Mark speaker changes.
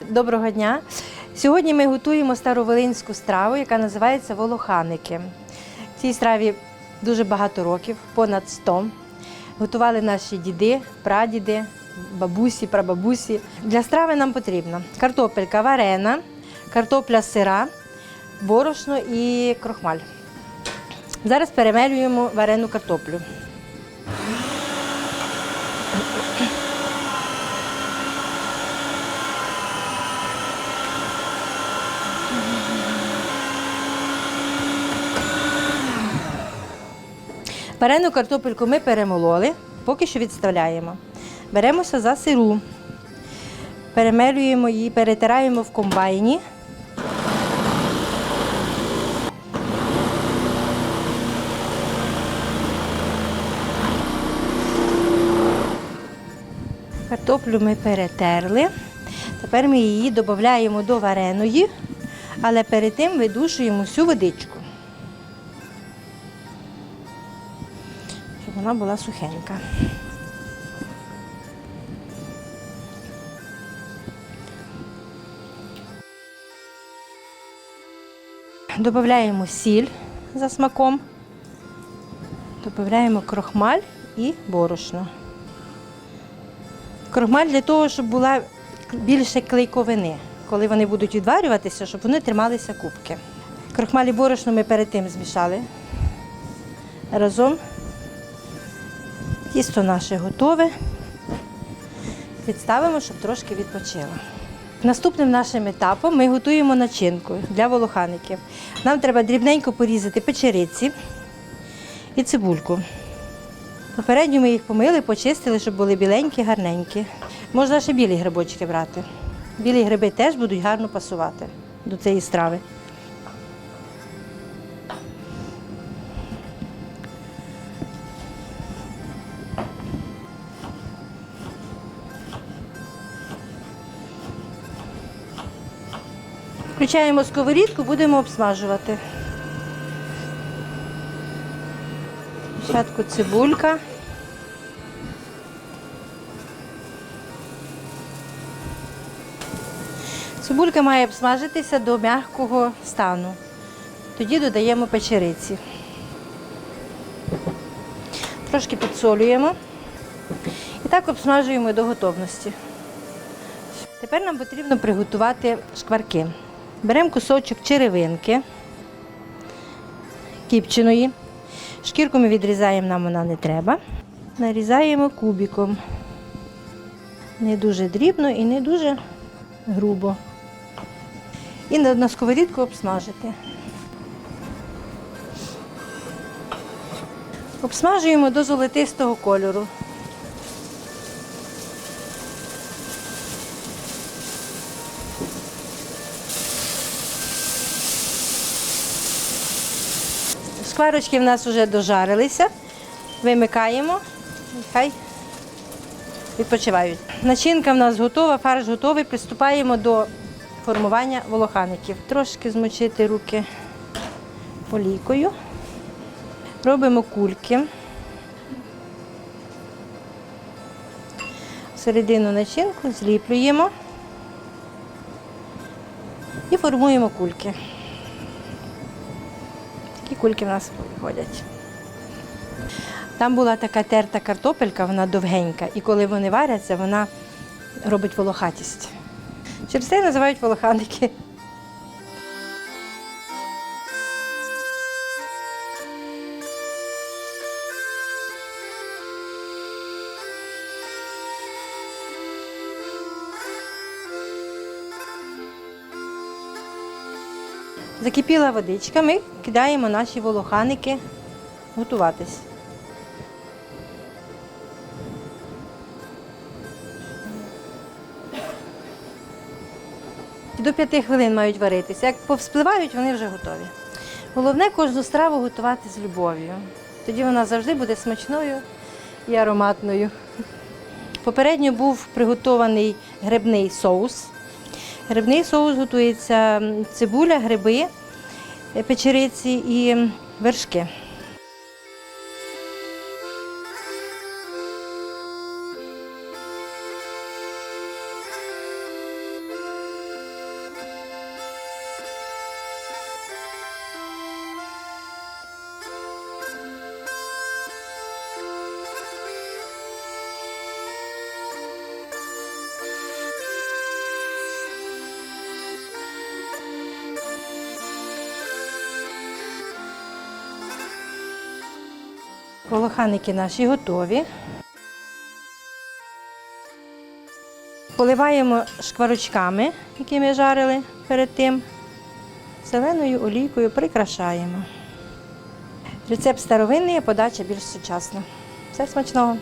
Speaker 1: Доброго дня! Сьогодні ми готуємо староволинську страву, яка називається волоханики. Цій страві дуже багато років, понад 100. Готували наші діди, прадіди, бабусі, прабабусі. Для страви нам потрібно картопелька варена, картопля сира, борошно і крохмаль. Зараз перемелюємо варену картоплю. Варену картопельку ми перемололи, поки що відставляємо. Беремося за сиру, перемелюємо її, перетираємо в комбайні. Картоплю ми перетерли. Тепер ми її додаємо до вареної, але перед тим видушуємо всю водичку. Вона була сухенька. Додаємо сіль за смаком, додаємо крохмаль і борошно. Крохмаль для того, щоб була більше клейковини, коли вони будуть відварюватися, щоб вони трималися кубки. Крохмаль і борошно ми перед тим змішали разом. Тісто наше готове. Відставимо, щоб трошки відпочило. Наступним нашим етапом ми готуємо начинку для волохаників. Нам треба дрібненько порізати печериці і цибульку. Попередньо ми їх помили, почистили, щоб були біленькі, гарненькі. Можна ще білі грибочки брати. Білі гриби теж будуть гарно пасувати до цієї страви. Включаємо сковорідку, будемо обсмажувати. Спочатку цибулька. Цибулька має обсмажитися до м'якого стану. Тоді додаємо печериці. Трошки підсолюємо і так обсмажуємо до готовності. Тепер нам потрібно приготувати шкварки. Беремо кусочок черевинки кіпченої. Шкірку ми відрізаємо, нам вона не треба. Нарізаємо кубиком. Не дуже дрібно і не дуже грубо. І на сковорідку обсмажити. Обсмажуємо до золотистого кольору. Шкварочки в нас вже дожарилися. Вимикаємо, хай відпочивають. Начинка в нас готова, фарш готовий. Приступаємо до формування волохаників. Трошки змочити руки олійкою. Робимо кульки. Середину начинку зліплюємо і формуємо кульки. Такі кульки в нас виходять. Там була така терта картопелька, вона довгенька, і коли вони варяться, вона робить волохатість. Через це називають волоханики. Закипіла водичка, ми кидаємо наші волоханики готуватись. До п'яти хвилин мають варитися. Як повспливають, вони вже готові. Головне кожну страву готувати з любов'ю. Тоді вона завжди буде смачною і ароматною. Попередньо був приготований грибний соус. Грибний соус готується цибуля, гриби, е, печериці і вершки. Волоханики наші готові. Поливаємо шкварочками, які ми жарили перед тим. Зеленою олійкою прикрашаємо. Рецепт старовинний, а подача більш сучасна. Все смачного!